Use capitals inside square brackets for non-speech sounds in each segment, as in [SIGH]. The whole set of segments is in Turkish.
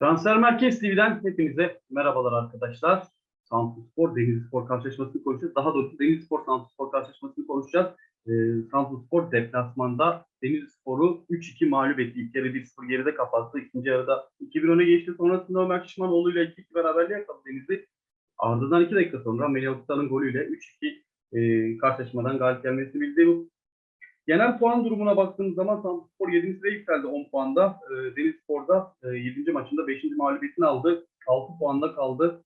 Transfer Merkez TV'den hepinize merhabalar arkadaşlar. Samsunspor Denizlispor karşılaşmasını konuşacağız. Daha doğrusu Denizlispor Samsunspor karşılaşmasını konuşacağız. Ee, Samsunspor deplasmanda Denizlispor'u 3-2 mağlup etti. İlk yarı 1-0 geride kapattı. İkinci yarıda 2-1 öne geçti. Sonrasında Ömer Şişmanoğlu ile 2-2 beraberliğe yakaladı Denizli. Ardından 2 dakika sonra Melih Okuta'nın golüyle 3-2 e, karşılaşmadan galip gelmesini bildi. Genel puan durumuna baktığımız zaman Samsunspor 7. sıraya yükseldi 10 puanda. E, Denizlispor'da e, 7. maçında 5. mağlubiyetini aldı. 6 puanda kaldı.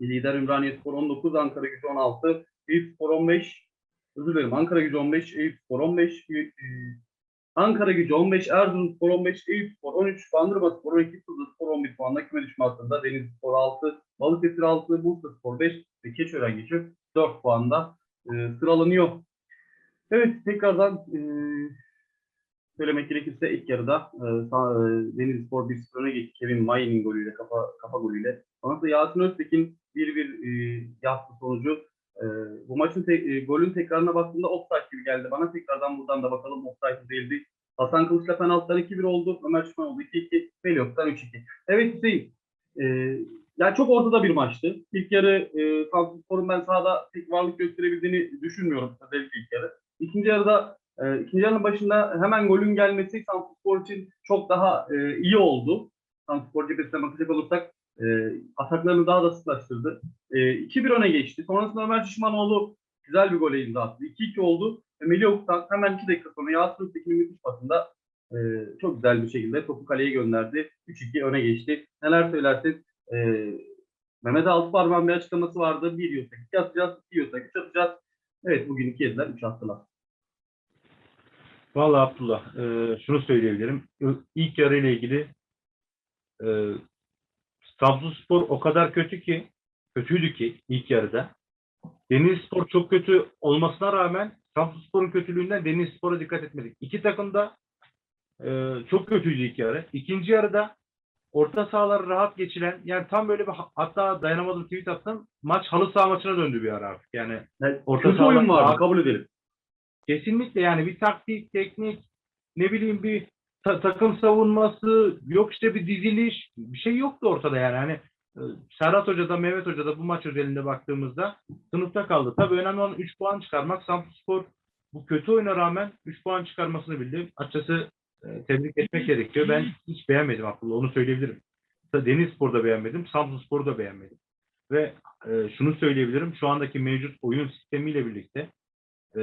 Lider Ümraniyespor 19, Ankara Gücü 16, Eyüpspor 15, özür dilerim Ankara Gücü 15, Eyüpspor 15, e, Ankara Gücü 15, Erzurumspor 15, Eyüpspor 13, Bandırmaspor 12, Tuzlaspor 11 puanla küme düşme hattında. Denizlispor 6, Balıkesir 6, Bursaspor 5 ve Keçiören Gücü 4 puanda e, sıralanıyor. Evet tekrardan e, söylemek gerekirse ilk yarıda e, e, Denizlispor 1-0 öne geçti. Kevin Mayer'in golüyle, kafa, kafa golüyle. Sonrasında Yasin Öztekin 1-1 e, yaptı sonucu. E, bu maçın te- e, golün tekrarına baktığımda offside gibi geldi bana. Tekrardan buradan da bakalım offside değildi. Hasan Kılıç'la penaltıdan 2-1 oldu. Ömer Şişmanoğlu 2-2. Veliok'tan 3-2. Evet Hüseyin. E, yani çok ortada bir maçtı. İlk yarı e, Samsunspor'un ben sahada pek varlık gösterebildiğini düşünmüyorum. Özellikle ilk yarı. İkinci yarıda e, ikinci yarının başında hemen golün gelmesi Samsunspor için çok daha e, iyi oldu. Samsunspor cephesine bakacak olursak e, ataklarını daha da sıklaştırdı. E, 2-1 öne geçti. Sonrasında Ömer Şişmanoğlu güzel bir gole imza attı. 2-2 oldu. Ve Melih Oktan hemen 2 dakika sonra Yasin Öztekin'in müthiş pasında e, çok güzel bir şekilde topu kaleye gönderdi. 3-2 öne geçti. Neler söylersin? E, Mehmet Altıparmak'ın bir açıklaması vardı. 1 yiyorsak 2 atacağız, 2 yiyorsak 3 atacağız. Evet bugün 2 yediler, 3 attılar. Vallahi Abdullah, e, şunu söyleyebilirim. İlk yarı ile ilgili e, Samsunspor o kadar kötü ki, kötüydü ki ilk yarıda. Denizlispor çok kötü olmasına rağmen Samsunspor'un kötülüğünden Denizlispor'a dikkat etmedik. İki takım da e, çok kötüydü ilk yarı. İkinci yarıda orta sahaları rahat geçilen, yani tam böyle bir hatta dayanamadım tweet attım. Maç halı saha maçına döndü bir ara artık. Yani Orta kötü sahalar- oyun vardı, kabul edelim. Kesinlikle yani bir taktik, teknik, ne bileyim bir ta- takım savunması, yok işte bir diziliş, bir şey yoktu ortada yani. Hani e, Serhat Hoca da Mehmet Hoca da bu maç özelinde baktığımızda sınıfta kaldı. Tabii önemli olan 3 puan çıkarmak. Samsunspor bu kötü oyuna rağmen 3 puan çıkarmasını bildi. Açıkçası e, tebrik etmek gerekiyor. Ben hiç beğenmedim Abdullah, onu söyleyebilirim. Denizspor'da beğenmedim, Samsunspor'u da beğenmedim. Ve e, şunu söyleyebilirim, şu andaki mevcut oyun sistemiyle birlikte e,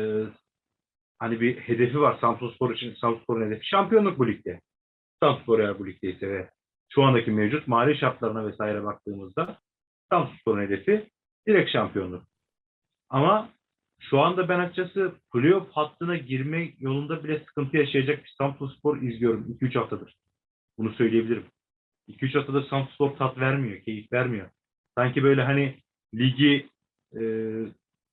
hani bir hedefi var Samsunspor için. Samsunspor'un hedefi şampiyonluk bu ligde. Samsunspor eğer bu ligdeyse ve şu andaki mevcut mali şartlarına vesaire baktığımızda Samsunspor'un hedefi direkt şampiyonluk. Ama şu anda ben açıkçası playoff hattına girme yolunda bile sıkıntı yaşayacak bir Samsunspor izliyorum 2-3 haftadır. Bunu söyleyebilirim. 2-3 haftadır Samsunspor tat vermiyor, keyif vermiyor. Sanki böyle hani ligi e,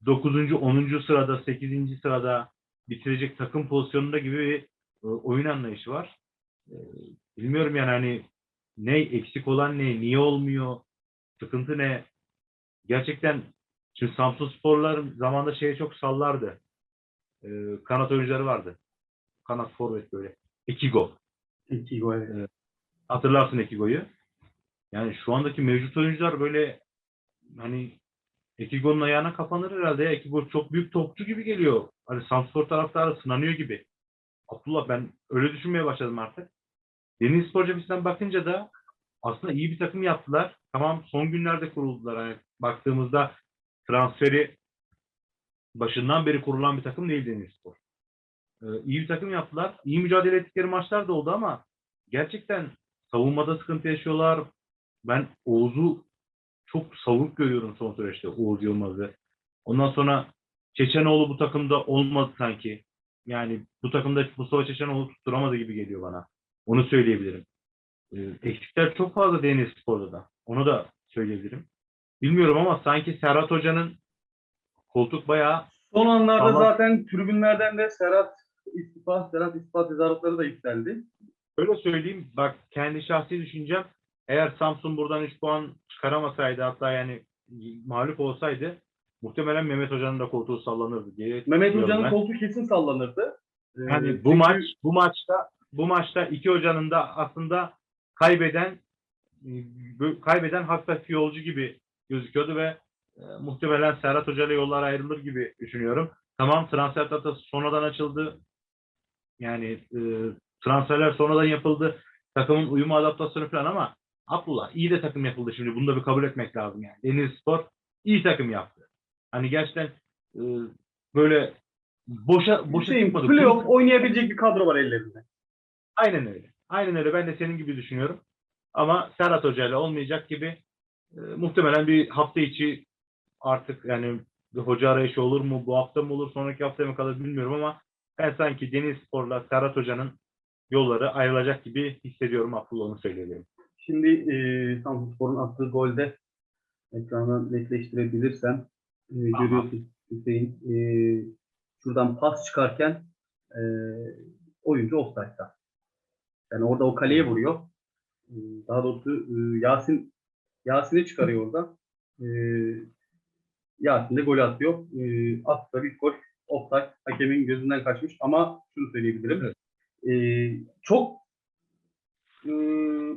9. 10. sırada, 8. sırada bitirecek takım pozisyonunda gibi bir e, oyun anlayışı var. E, bilmiyorum yani hani ne eksik olan ne, niye olmuyor, sıkıntı ne? Gerçekten şimdi Samsun Sporlar zamanında şeye çok sallardı. E, kanat oyuncuları vardı. Kanat forvet böyle. Ekigo. İki gol. evet. Hatırlarsın Ekigo'yu. Yani şu andaki mevcut oyuncular böyle hani Ekigo'nun ayağına kapanır herhalde. Ekigo çok büyük topçu gibi geliyor. Hani Samspor taraftarı sınanıyor gibi. Abdullah ben öyle düşünmeye başladım artık. Deniz Spor cephesinden bakınca da aslında iyi bir takım yaptılar. Tamam son günlerde kuruldular. Hani baktığımızda transferi başından beri kurulan bir takım değil Deniz Spor. Ee, iyi bir takım yaptılar. İyi mücadele ettikleri maçlar da oldu ama gerçekten savunmada sıkıntı yaşıyorlar. Ben Oğuz'u çok savuk görüyorum son süreçte Oğuz Yılmaz'ı. Ondan sonra Çeçenoğlu bu takımda olmadı sanki. Yani bu takımda Mustafa Çeçenoğlu tutturamadı gibi geliyor bana. Onu söyleyebilirim. Ee, eksikler çok fazla Deniz Spor'da da. Onu da söyleyebilirim. Bilmiyorum ama sanki Serhat Hoca'nın koltuk bayağı Son anlarda Ama- zaten tribünlerden de Serhat istifa, Serhat istifa tezahüratları da yükseldi. Öyle söyleyeyim. Bak kendi şahsi düşüncem eğer Samsun buradan 3 puan çıkaramasaydı hatta yani mağlup olsaydı muhtemelen Mehmet Hoca'nın da koltuğu sallanırdı diye Mehmet Hoca'nın koltuğu kesin sallanırdı. Ee, Yani bu çünkü- maç bu maçta bu maçta iki hocanın da aslında kaybeden e, kaybeden hafif yolcu gibi gözüküyordu ve e, muhtemelen Serhat Hoca ile yollar ayrılır gibi düşünüyorum. Tamam transfer tahtası sonradan açıldı. Yani e, transferler sonradan yapıldı. Takımın uyumu adaptasyonu falan ama Abdullah iyi de takım yapıldı şimdi. Bunu da bir kabul etmek lazım yani. Deniz Spor iyi takım yaptı. Hani gerçekten e, böyle boşa boşa Hüseyin, çıkmadı. playoff oynayabilecek bir kadro var ellerinde. Aynen öyle. Aynen öyle. Ben de senin gibi düşünüyorum. Ama Serhat Hoca ile olmayacak gibi e, muhtemelen bir hafta içi artık yani bir hoca arayışı olur mu? Bu hafta mı olur? Sonraki hafta mı kalır bilmiyorum ama ben sanki Deniz Spor'la Serhat Hoca'nın yolları ayrılacak gibi hissediyorum. Abdullah onu söyleyebilirim. Şimdi e, Samsunspor'un attığı golde ekrana netleştirebilirsem e, görüyorsun Hüseyin e, şuradan pas çıkarken e, oyuncu offside'da. Yani orada o kaleye vuruyor. E, daha doğrusu e, Yasin Yasin'i çıkarıyor orada. E, Yasin de gol atıyor. E, attığı bir gol offside hakemin gözünden kaçmış ama şunu söyleyebilirim. E, çok e,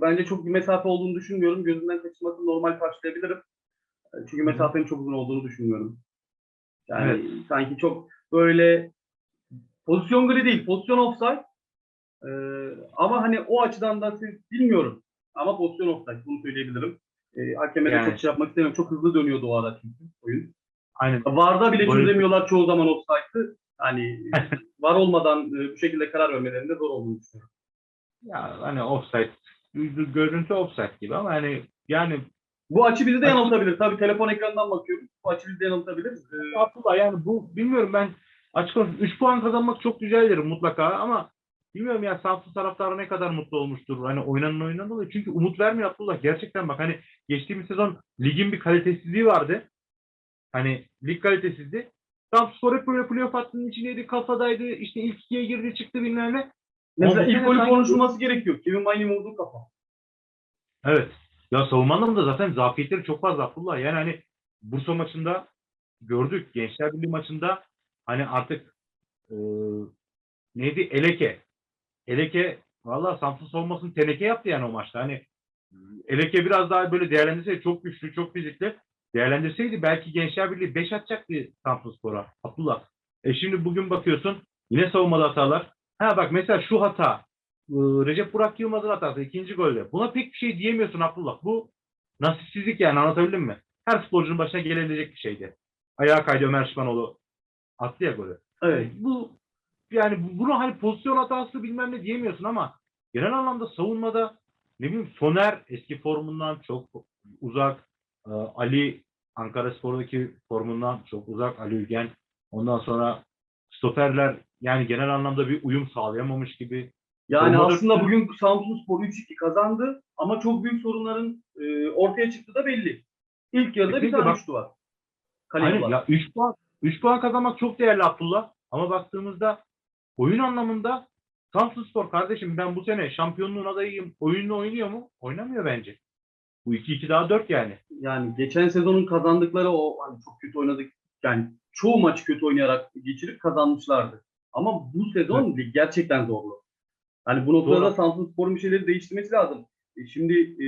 bence çok bir mesafe olduğunu düşünmüyorum. Gözünden kaçırmasını normal karşılayabilirim. Çünkü mesafenin çok uzun olduğunu düşünmüyorum. Yani sanki çok böyle pozisyon gri değil, pozisyon offside. E, ama hani o açıdan da siz bilmiyorum. Ama pozisyon offside bunu söyleyebilirim. E, hakeme Yani. çok şey yapmak istemiyorum. Çok hızlı dönüyordu o ara çünkü oyun. Aynen. VAR'da bile çözemiyorlar çoğu zaman offside'ı. Hani [LAUGHS] VAR olmadan e, bu şekilde karar vermelerinde zor olduğunu düşünüyorum. Ya hani offside görüntü offside gibi ama hani yani Bu açı bizi de yanıltabilir. Tabii telefon ekranından bakıyorum. Bu açı bizi de yanıltabilir. Ee, Abdullah yani bu bilmiyorum ben açık konuşayım 3 puan kazanmak çok güzeldir mutlaka ama bilmiyorum ya Samsun taraftarı ne kadar mutlu olmuştur. Hani oynanan oyundan dolayı. Çünkü umut vermiyor Abdullah. Gerçekten bak hani geçtiğimiz sezon ligin bir kalitesizliği vardı. Hani lig kalitesizdi. Samsun hep böyle playoff hattının içindeydi, kafadaydı. İşte ilk ikiye girdi çıktı bilmem ne. mesela ilk golü konuşulması gerekiyor. Kevin Mine'in vurduğu kafa. Evet. Ya savunma anlamında zaten zafiyetleri çok fazla Abdullah. Yani hani Bursa maçında gördük. Gençler Birliği maçında hani artık e, neydi? Eleke. Eleke valla Samsun savunmasını teneke yaptı yani o maçta. Hani Eleke biraz daha böyle değerlendirseydi çok güçlü, çok fizikli. Değerlendirseydi belki Gençler Birliği 5 atacaktı Samsun Spor'a. Abdullah. E şimdi bugün bakıyorsun yine savunmada hatalar. Ha bak mesela şu hata. E, Recep Burak Yılmaz'ın hatası ikinci golde. Buna pek bir şey diyemiyorsun Abdullah. Bu nasipsizlik yani anlatabildim mi? Her sporcunun başına gelebilecek bir şeydi. Ayağa kaydı Ömer Şipanoğlu attı ya golü. Evet. Bu yani bu- bunu hani pozisyon hatası bilmem ne diyemiyorsun ama genel anlamda savunmada ne bileyim Soner eski formundan çok uzak. Ee, Ali Ankara Spor'daki formundan çok uzak. Ali Ülgen. Ondan sonra stoperler yani genel anlamda bir uyum sağlayamamış gibi. Yani Savunmada- aslında bugün Samsunspor 3-2 kazandı ama çok büyük sorunların e, ortaya çıktığı da belli. İlk yarıda bir Kesinlikle tane bak- var. Aynen var. ya 3 puan 3 puan kazanmak çok değerli Abdullah. Ama baktığımızda oyun anlamında Samsunspor kardeşim ben bu sene şampiyonluğun adayıyım. Oyununu oynuyor mu? Oynamıyor bence. Bu 2-2 daha 4 yani. Yani geçen sezonun kazandıkları o hani çok kötü oynadık. Yani çoğu maçı kötü oynayarak geçirip kazanmışlardı. Ama bu sezon lig gerçekten zorlu. Hani bu noktada Doğru. da Samsunspor'un bir şeyleri değiştirmesi lazım. E şimdi e,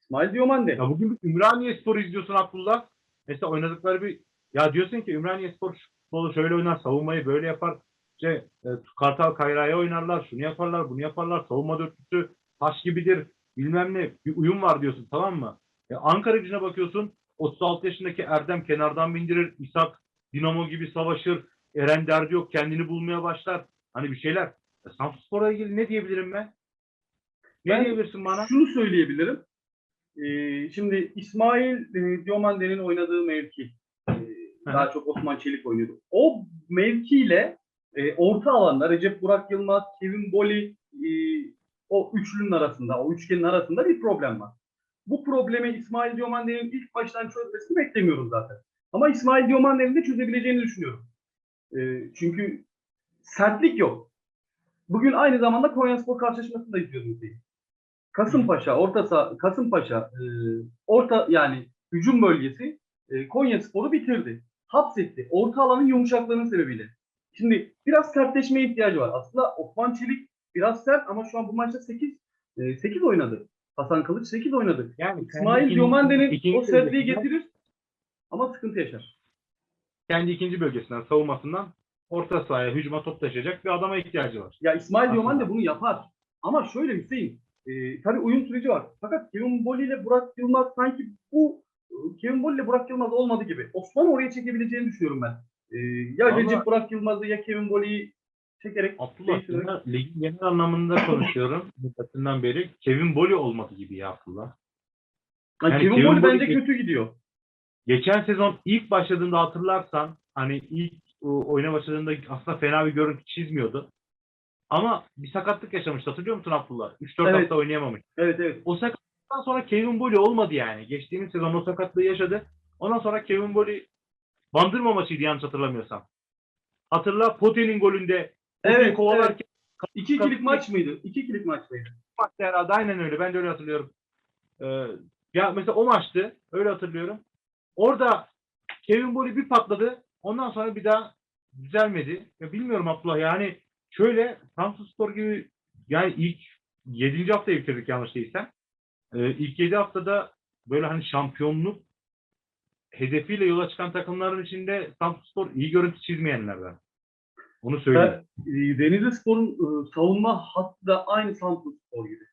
İsmail Diomande. Ya bugün bir Ümraniye Spor izliyorsun Abdullah. Mesela oynadıkları bir ya diyorsun ki Ümraniye Spor futbolu şöyle oynar, savunmayı böyle yapar. İşte e, Kartal Kayra'ya oynarlar, şunu yaparlar, bunu yaparlar. Savunma dörtlüsü taş gibidir. Bilmem ne. Bir uyum var diyorsun tamam mı? E, Ankara gücüne bakıyorsun. 36 yaşındaki Erdem kenardan bindirir. İshak Dinamo gibi savaşır. Eren derdi yok. Kendini bulmaya başlar. Hani bir şeyler. E, Samsunspor'a ilgili ne diyebilirim ben? Ne Ben diyebilirsin bana? Şunu söyleyebilirim. Ee, şimdi İsmail e, Diomande'nin oynadığı mevki e, daha çok Osman Çelik oynuyordu. O mevkiyle e, orta alanda Recep Burak Yılmaz, Kevin Boli e, o üçlünün arasında, o üçgenin arasında bir problem var. Bu problemi İsmail Diomande'nin ilk baştan çözmesini beklemiyorum zaten. Ama İsmail Diomande'nin de çözebileceğini düşünüyorum. E, çünkü sertlik yok. Bugün aynı zamanda Konyaspor karşılaşmasını da izliyordum. Hüseyin. Kasımpaşa, orta saha, Kasımpaşa, e, orta yani hücum bölgesi e, Konya Spor'u bitirdi. Hapsetti. Orta alanın yumuşaklığının sebebiyle. Şimdi biraz sertleşmeye ihtiyacı var. Aslında Osman Çelik biraz sert ama şu an bu maçta 8 e, 8 oynadı. Hasan Kılıç 8 oynadı. Yani İsmail ikinci o sertliği getirir ama sıkıntı yaşar. kendi ikinci bölgesinden savunmasından orta sahaya hücuma top taşıyacak bir adama ihtiyacı var. Ya İsmail Aslında. Diomande bunu yapar. Ama şöyle Hüseyin, e, tabii uyum süreci var. Fakat Kevin Bolly ile Burak Yılmaz sanki bu e, Kevin Bolly ile Burak Yılmaz olmadı gibi. Osman oraya çekebileceğini düşünüyorum ben. E, ya Vallahi- Recep Burak Yılmaz'ı ya Kevin Bolly'yi çekerek Abdullah Değiştirerek- ligin genel anlamında konuşuyorum. [LAUGHS] Muddetinden beri Kevin Bolly olmadı gibi ya Abdullah. Yani Kevin, Kevin Bolly- bence kötü gidiyor. Geçen sezon ilk başladığında hatırlarsan hani ilk oyuna başladığında aslında fena bir görüntü çizmiyordu. Ama bir sakatlık yaşamıştı hatırlıyor musun Abdullah? 3-4 Evet. hafta oynayamamış. Evet evet. O sakatlıktan sonra Kevin Bolly olmadı yani. Geçtiğimiz sezon o sakatlığı yaşadı. Ondan sonra Kevin Bolly bandırma maçıydı yanlış hatırlamıyorsam. Hatırla Pote'nin golünde Pote'yi Evet, kovalarken 2-2'lik maç mıydı? 2-2'lik maç mıydı? maçta herhalde aynen öyle. Ben de öyle hatırlıyorum. Ee, ya mesela o maçtı. Öyle hatırlıyorum. Orada Kevin Bolly bir patladı. Ondan sonra bir daha düzelmedi. Ya bilmiyorum Abdullah yani şöyle Samsunspor gibi yani ilk 7. haftayı bitirdik yanlış değilsem. Ee, ilk 7 haftada böyle hani şampiyonluk hedefiyle yola çıkan takımların içinde Samsunspor iyi görüntü çizmeyenlerden. Onu söyleyeyim. Ben, e, Denizli Spor'un e, savunma hattı da aynı Samsun Spor gibi.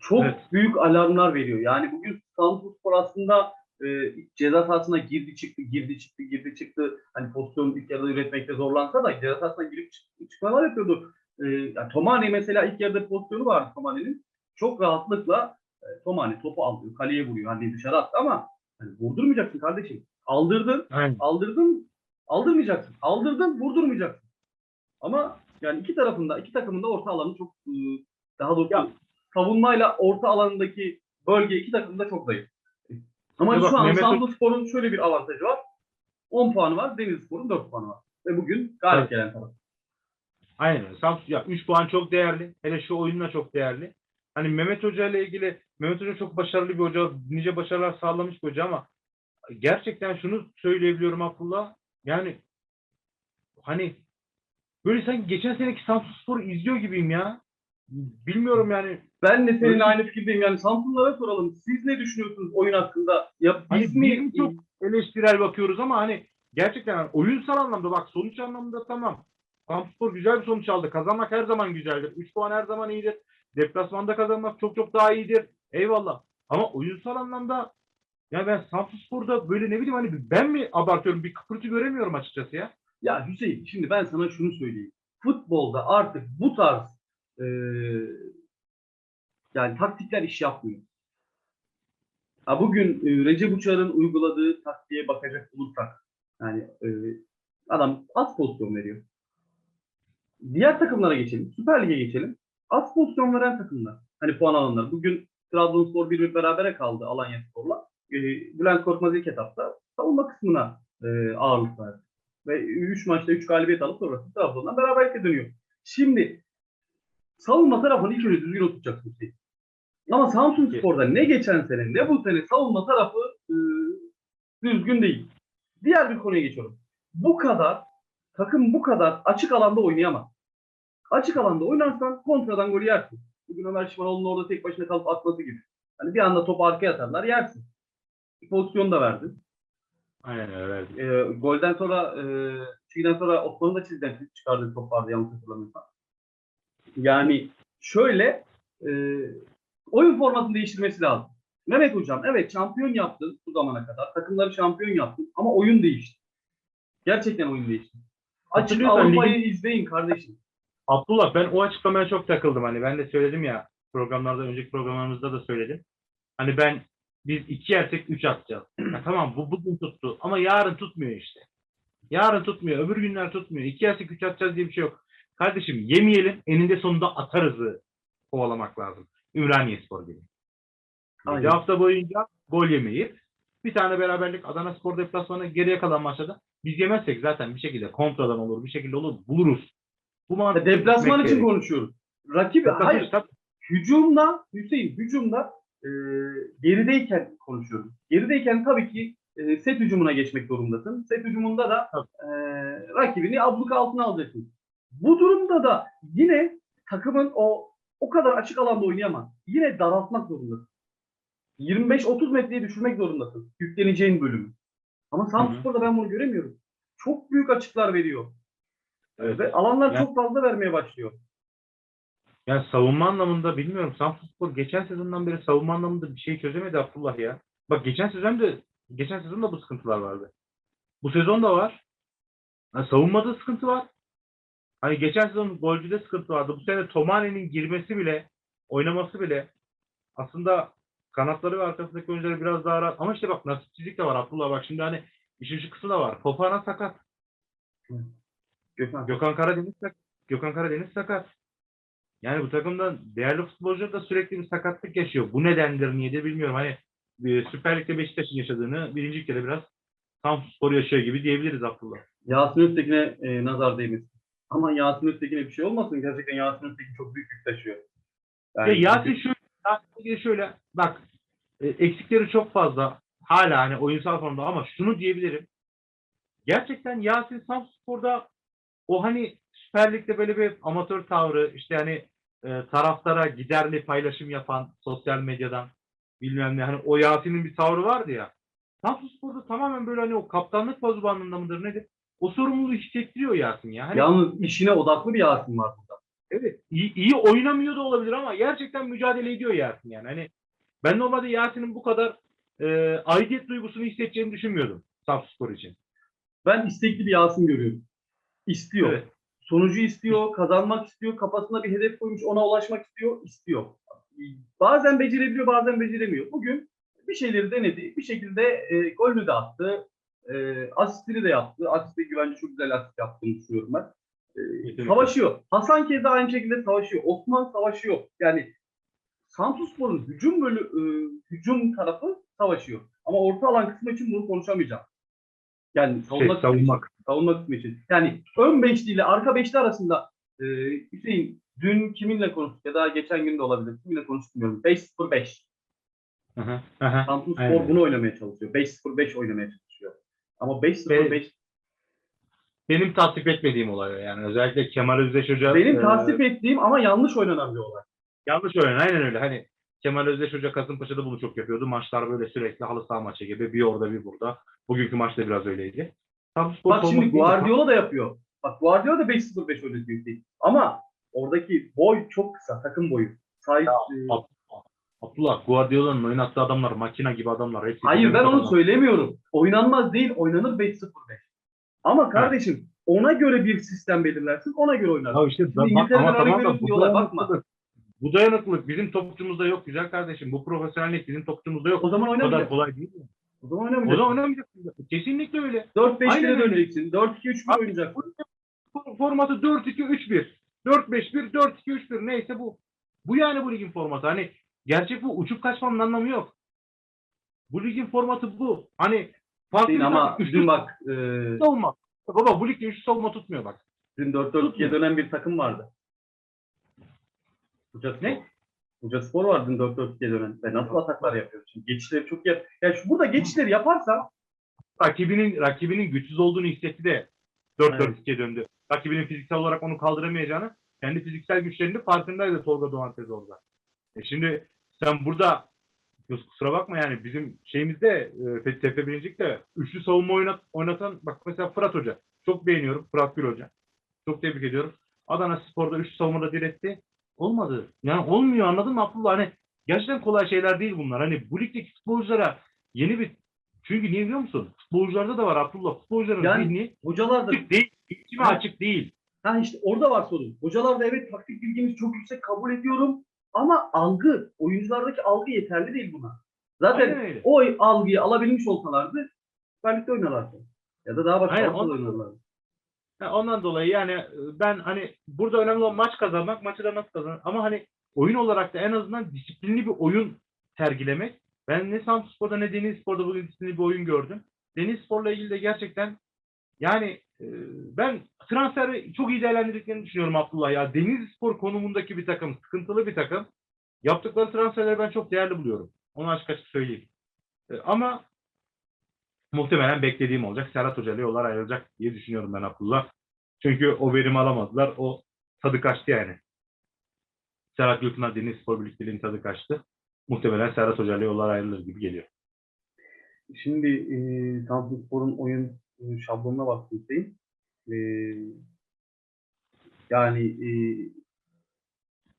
Çok Evet. büyük alarmlar veriyor. Yani bugün Samsun Spor aslında e, ceza sahasına girdi çıktı, girdi çıktı, girdi çıktı. Hani pozisyon ilk yarıda üretmekte zorlansa da ceza sahasına girip çık- çıkmalar yapıyordu. E, yani Tomane mesela ilk yarıda pozisyonu vardı Tomane'nin. Çok rahatlıkla e, Tomane topu alıyor, kaleye vuruyor. Hani dışarı attı ama hani vurdurmayacaksın kardeşim. Aldırdın, Aynen. aldırdın, aldırmayacaksın. Aldırdın, vurdurmayacaksın. Ama yani iki tarafında, iki takımın da orta alanı çok e, daha doğrusu Ya. savunmayla orta alanındaki bölge iki takımın da çok zayıf. Ama Ya bak, şu an Mehmet- Samsunspor'un şöyle bir avantajı var. 10 puanı var, Denizlispor'un 4 puanı var. Ve bugün galip gelen taraf. Aynen. Samsun ya 3 puan çok değerli. Hele şu oyunla çok değerli. Hani Mehmet Hoca ile ilgili Mehmet Hoca çok başarılı bir hoca. Nice başarılar sağlamış bir hoca ama gerçekten şunu söyleyebiliyorum Abdullah. Yani hani böyle sanki geçen seneki Samsunspor'u izliyor gibiyim ya. Bilmiyorum yani. Ben de Öyle- aynı fikirdeyim. Yani Samsunlara soralım. Siz ne düşünüyorsunuz oyun hakkında? Ya Hani biz mi biz mi çok eleştirel bakıyoruz ama hani gerçekten hani oyunsal anlamda bak sonuç anlamında tamam. Samsunspor güzel bir sonuç aldı. Kazanmak her zaman güzeldir. 3 puan her zaman iyidir. Deplasmanda kazanmak çok çok daha iyidir. Eyvallah. Ama oyunsal anlamda ya ben Samsunspor'da böyle ne bileyim hani ben mi abartıyorum bir kıpırtı göremiyorum açıkçası ya. Ya Hüseyin şimdi ben sana şunu söyleyeyim. Futbolda artık bu tarz e, yani taktikler iş yapmıyor. Ha bugün e, Recep Uçar'ın uyguladığı taktiğe bakacak olursak yani e, adam az pozisyon veriyor. Diğer takımlara geçelim. Süper Lig'e geçelim. Az pozisyon veren takımlar. Hani puan alanlar. Bugün Trabzonspor bir bir berabere kaldı Alanya Spor'la. E, Bülent Korkmaz ilk etapta savunma kısmına e, ağırlık verdi ve 3 maçta 3 galibiyet alıp sonrasında Trabzon'dan beraberlikle dönüyor. Şimdi savunma tarafını ilk önce düzgün oturtacaksın. Hüseyin. Ama Samsun Spor'da ne geçen sene ne bu sene savunma tarafı e, düzgün değil. Diğer bir konuya geçiyorum. Bu kadar takım bu kadar açık alanda oynayamaz. Açık alanda oynarsan kontradan gol yersin. Bugün Ömer Şimanoğlu'nun orada tek başına kalıp atması gibi. Hani bir anda topu arkaya atarlar yersin. Bir pozisyon da verdin. Aynen öyle. E, golden sonra e, sonra Osman'ın da çizgiden çıkardığı top vardı yanlış hatırlamıyorsam. Yani şöyle e, oyun formatını değiştirmesi lazım. Mehmet Hocam evet şampiyon yaptın bu zamana kadar. Takımları şampiyon yaptın ama oyun değişti. Gerçekten oyun değişti. Açık Avrupa'yı izleyin kardeşim. Abdullah ben o açıklamaya çok takıldım. Hani ben de söyledim ya programlarda önceki programlarımızda da söyledim. Hani ben biz iki yersek üç atacağız. [CLEARS THROAT] Ya tamam bu bugün tuttu ama yarın tutmuyor işte. Yarın tutmuyor, öbür günler tutmuyor. İki yersek üç atacağız diye bir şey yok. Kardeşim yemeyelim, eninde sonunda atarızı kovalamak lazım. Ümraniye Spor gibi. Bir hafta boyunca gol yemeyip bir tane beraberlik Adana Spor deplasmanı geriye kalan maçta biz yemezsek zaten bir şekilde kontradan olur, bir şekilde olur, buluruz. Bu Ya mantık Deplasman için gerek. konuşuyoruz. Rakibi Tabii, hayır tabii. hücumda Hüseyin hücumda e, gerideyken konuşuyorum. Gerideyken tabii ki e, set hücumuna geçmek zorundasın. Set hücumunda da e, rakibini abluk altına alacaksın. Bu durumda da yine takımın o o kadar açık alanda oynayamaz. Yine daraltmak zorundasın. 25-30 metreye düşürmek zorundasın. Yükleneceğin bölümü. Ama Samspor'da ben bunu göremiyorum. Çok büyük açıklar veriyor. Evet. Ve alanlar Yani- çok fazla vermeye başlıyor. Yani savunma anlamında bilmiyorum. Samsunspor geçen sezondan beri savunma anlamında bir şey çözemedi Abdullah ya. Bak geçen sezon da geçen sezon da bu sıkıntılar vardı. Bu sezon da var. Yani savunmada sıkıntı var. Hani geçen sezon golcüde sıkıntı vardı. Bu sene Tomane'nin girmesi bile, oynaması bile aslında kanatları ve arkasındaki oyuncuları biraz daha rahat. Ama işte bak nasipsizlik de var Abdullah. Bak şimdi hani işin şu kısmı da var. Fofana sakat. Gökhan. Gökhan Karadeniz sakat. Gökhan Karadeniz sakat. Yani bu takımdan değerli futbolcular da sürekli bir sakatlık yaşıyor. Bu nedendir niyedir bilmiyorum. Hani e, Süper Lig'de Beşiktaş'ın yaşadığını birinci ülkede biraz Samsunspor yaşıyor gibi diyebiliriz Abdullah. Yasin Öztekin'e e, nazar değmesin. Ama Yasin Öztekin'e bir şey olmasın. Gerçekten Yasin Öztekin çok büyük yük taşıyor. Ya Yasin şöyle, Yasin şöyle bak e, eksikleri çok fazla. Hala hani oyunsal formda ama şunu diyebilirim. Gerçekten Yasin Samsunspor'da o hani Süper Lig'de böyle bir amatör tavrı işte hani e, taraftara giderli paylaşım yapan sosyal medyadan bilmem ne hani o Yasin'in bir tavrı vardı ya. Samsunspor'da tamamen böyle hani o kaptanlık bazı mıdır nedir? O sorumluluğu hissettiriyor Yasin ya. Hani Yalnız işine odaklı bir Yasin var burada. Evet. iyi, iyi oynamıyor da olabilir ama gerçekten mücadele ediyor Yasin yani. Hani ben normalde Yasin'in bu kadar e, aidiyet duygusunu hissedeceğini düşünmüyordum Samspor için. Ben istekli bir Yasin görüyorum. İstiyor. Evet. Sonucu istiyor, kazanmak istiyor, kafasına bir hedef koymuş, ona ulaşmak istiyor, istiyor. Bazen becerebiliyor, bazen beceremiyor. Bugün bir şeyleri denedi, bir şekilde e, golünü de attı, e, asistini de yaptı. Asiste güvence çok güzel asist yaptığını düşünüyorum ben. E, Kesinlikle. savaşıyor. Hasan keza aynı şekilde savaşıyor. Osman savaşıyor. Yani Samsunspor'un hücum bölü, e, hücum tarafı savaşıyor. Ama orta alan kısmı için bunu konuşamayacağım. Yani savunma Şey, kısmı için savunmak. savunma kısmı için. Yani ön beşli ile arka beşli arasında e, Hüseyin dün kiminle konuştuk ya da geçen gün de olabilir. Kiminle konuştuk bilmiyorum. 5-0-5. Hı hı, hı hı. Samsunspor Aynen. bunu oynamaya çalışıyor. 5-0-5 oynamaya çalışıyor. Ama 5-0-5 Benim tasvip etmediğim olay o yani. Özellikle Kemal Özdeş Hoca benim e, tasvip ettiğim ama yanlış oynanan bir olay. yanlış oynayan aynen öyle. Hani Kemal Özdeş Hoca Kasımpaşa'da bunu çok yapıyordu. Maçlar böyle sürekli halı saha maçı gibi. Bir orada bir burada. Bugünkü maçta biraz öyleydi. Samsunspor Bak savunma şimdi değil de- Guardiola da yapıyor. Bak Guardiola da 5-0-5 oynatıyor Hüseyin. Ama oradaki boy çok kısa. Takım boyu. Sahip, e, Ab- Abdullah Guardiola'nın oynattığı adamlar makina gibi adamlar. Hepsi Hayır ben onu adamlar. söylemiyorum. Oynanmaz değil, oynanır 5-0-5. Ama kardeşim ona göre bir sistem belirlersin, ona göre oynarsın. Ya işte Şimdi bak, ama tamam da bu diyorlar, bakma. bu dayanıklılık bizim topçumuzda yok güzel kardeşim. Bu profesyonellik bizim topçumuzda yok. O zaman O kadar oynamayacak. kolay değil mi? O zaman O zaman oynamayacaksın. Kesinlikle öyle. 4-5-1'e Aynen öyle. döneceksin. 4-2-3-1 Abi, oynayacaksın. Formatı 4-2-3-1. 4-5-1, 4-2-3-1 neyse bu. Bu yani bu ligin formatı. Hani gerçek bu uçup kaçmanın anlamı yok. Bu ligin formatı bu. Hani farklı bir ama üçlü dün bak e, savunma. Baba bu ligde üçlü savunma tutmuyor bak. dün 4-4-2'ye dönen bir takım vardı. Hoca Spor. Ne? Hoca Spor vardı dün 4-4-2'ye dönen. Ve nasıl ataklar yapıyor? Şimdi geçişleri çok yap. Yani şu, burada geçişleri yaparsa rakibinin rakibinin güçsüz olduğunu hissetti de 4-4-2'ye döndü. Rakibinin fiziksel olarak onu kaldıramayacağını kendi fiziksel güçlerinin farkındaydı Tolga Doğan Tez orada. E şimdi sen burada kusura bakma yani bizim şeyimizde e, Birincilik'te üçlü savunma oynat, oynatan bak mesela Fırat Hoca. Çok beğeniyorum Fırat Gül Hoca. Çok tebrik ediyorum. Adana Spor'da üçlü savunmada diretti. Olmadı. Yani olmuyor anladın mı Abdullah? Hani gerçekten kolay şeyler değil bunlar. Hani bu ligdeki futbolculara yeni bir çünkü niye biliyor musun? Futbolcularda da var Abdullah. Futbolcuların Yani- zihni hocalar da açık değil. İçime açık değil. Ha işte orada var sorun. Hocalar da evet taktik bilgimiz çok yüksek kabul ediyorum. Ama algı, oyunculardaki algı yeterli değil buna. Zaten o algıyı alabilmiş olsalardı Lig'de oynarlardı. Ya da daha başka Aynen, ondan- oynarlardı. Ondan dolayı yani e, ben hani burada önemli olan maç kazanmak, maçı da nasıl kazanır. Ama hani oyun olarak da en azından disiplinli bir oyun sergilemek. Ben ne Samsunspor'da ne Denizlispor'da bugün disiplinli bir oyun gördüm. Denizlispor'la ilgili de gerçekten yani ben transferi çok iyi değerlendirdiklerini düşünüyorum Abdullah ya. Denizlispor konumundaki bir takım, sıkıntılı bir takım. Yaptıkları transferleri ben çok değerli buluyorum. Onu açık açık söyleyeyim. E, ama muhtemelen beklediğim olacak. Serhat Hoca yollar ayrılacak diye düşünüyorum ben Abdullah. Çünkü o verimi alamadılar. O tadı kaçtı yani. Serhat Gökmen Deniz Spor Birlikteliğinin tadı kaçtı. Muhtemelen Serhat Hoca yollar ayrılır gibi geliyor. Şimdi e, Samsunspor'un oyun şablonuna baktım Hüseyin. E, yani e,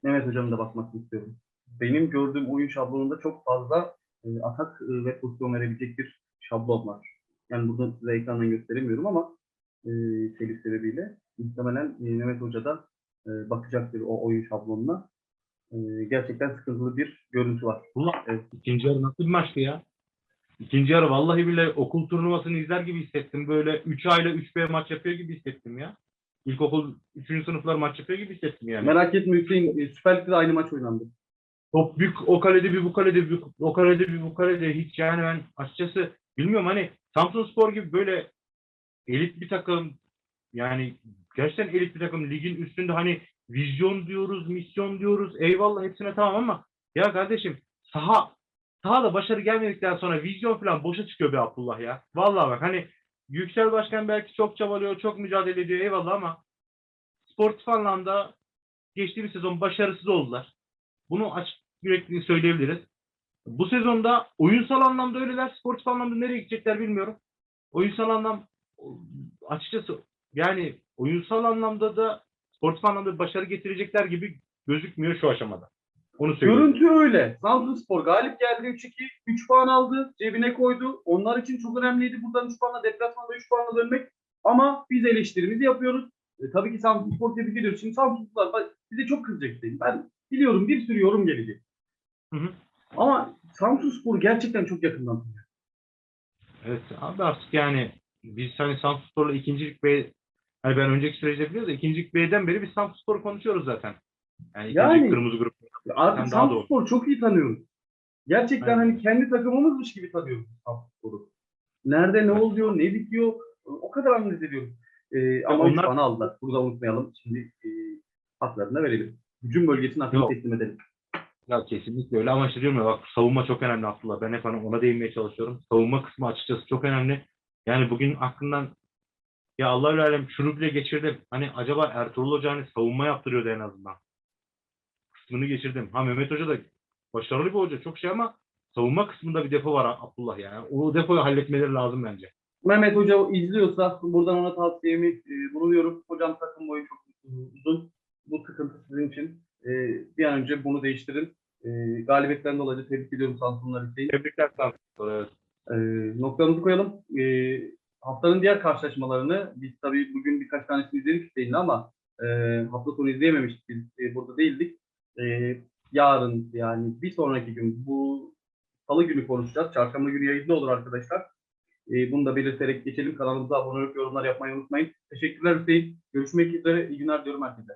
Mehmet Hocam'ın da bakmasını istiyorum. Benim gördüğüm oyun şablonunda çok fazla e, atak e, ve pozisyon verebilecek bir şablon var. Yani burada size ekrandan gösteremiyorum ama e, telif sebebiyle muhtemelen e, Mehmet Hoca da e, bakacaktır o oyun şablonuna. E, gerçekten sıkıntılı bir görüntü var. Ulan Evet. ikinci yarı nasıl bir maçtı ya? İkinci yarı vallahi bile okul turnuvasını izler gibi hissettim. Böyle 3A ile 3B maç yapıyor gibi hissettim ya. İlkokul 3. sınıflar maç yapıyor gibi hissettim yani. Merak etme Hüseyin, e, Süper Lig'de de aynı maç oynandı. Top büyük o kalede bir bu kalede bir o kalede bir bu kalede hiç yani ben açıkçası bilmiyorum hani Samsunspor gibi böyle elit bir takım yani gerçekten elit bir takım ligin üstünde hani vizyon diyoruz, misyon diyoruz. Eyvallah hepsine tamam ama ya kardeşim saha sahada başarı gelmedikten sonra vizyon falan boşa çıkıyor be Abdullah ya. Vallahi bak hani Yüksel Başkan belki çok çabalıyor, çok mücadele ediyor eyvallah ama sportif anlamda geçtiğimiz sezon başarısız oldular. Bunu açık yürekli söyleyebiliriz. Bu sezonda oyunsal anlamda öyleler, sportif anlamda nereye gidecekler bilmiyorum. Oyunsal anlam açıkçası yani oyunsal anlamda da sportif anlamda başarı getirecekler gibi gözükmüyor şu aşamada. Onu söylüyorum. Görüntü öyle. Samsunspor galip geldi 3-2. 3 puan aldı. Cebine koydu. Onlar için çok önemliydi buradan 3 puanla deplasmanda 3 puanla dönmek. Ama biz eleştirimizi yapıyoruz. E, tabii ki Samsunspor tebrik ediyoruz. Şimdi Samsunspor bak, bize çok kızacak değil. Ben biliyorum bir sürü yorum gelecek. Hı hı. Ama Samsunspor gerçekten çok yakından tanıyor. Evet abi artık yani biz hani Samsunspor'la ikincilik B hani ben önceki süreçte biliyoruz da ikincilik B'den beri biz Samsunspor'u konuşuyoruz zaten. Yani Yani- kırmızı grup. Artık. Samsunspor çok iyi tanıyoruz. Gerçekten Aynen. hani kendi takımımızmış gibi tanıyoruz Samsunspor'u. Nerede ne oluyor, ne bitiyor o kadar analiz ediyoruz. Ee, ama onlar- puan aldılar. Burada unutmayalım. Şimdi e, haklarını da verelim. Hücum bölgesinin hakkını teslim edelim. Ya kesinlikle öyle ama işte diyorum ya bak savunma çok önemli Abdullah. Ben hep hani ona değinmeye çalışıyorum. Savunma kısmı açıkçası çok önemli. Yani bugün aklından ya Allah'ül alem şunu bile geçirdim. Hani acaba Ertuğrul Hoca hani savunma yaptırıyordu en azından. Kısmını geçirdim. Ha Mehmet Hoca da başarılı bir hoca çok şey ama savunma kısmında bir defo var Abdullah yani. O defoyu halletmeleri lazım bence. Mehmet Hoca izliyorsa buradan ona tavsiyemi e, bulunuyorum. Hocam takım boyu çok uzun. Bu sıkıntı sizin için. E, bir an önce bunu değiştirin. E, galibiyetten dolayı tebrik ediyorum Samsunlar için. Tebrikler Samsun. Evet. E, noktamızı koyalım. E, haftanın diğer karşılaşmalarını biz tabii bugün birkaç tanesini izledik Hüseyin'le ama e, hafta sonu izleyememiştik. Biz e, burada değildik. E, yarın yani bir sonraki gün bu salı günü konuşacağız. Çarşamba günü yayında olur arkadaşlar. E, bunu da belirterek geçelim. Kanalımıza abone olup yorumlar yapmayı unutmayın. Teşekkürler Hüseyin. Görüşmek üzere. İyi günler diyorum herkese.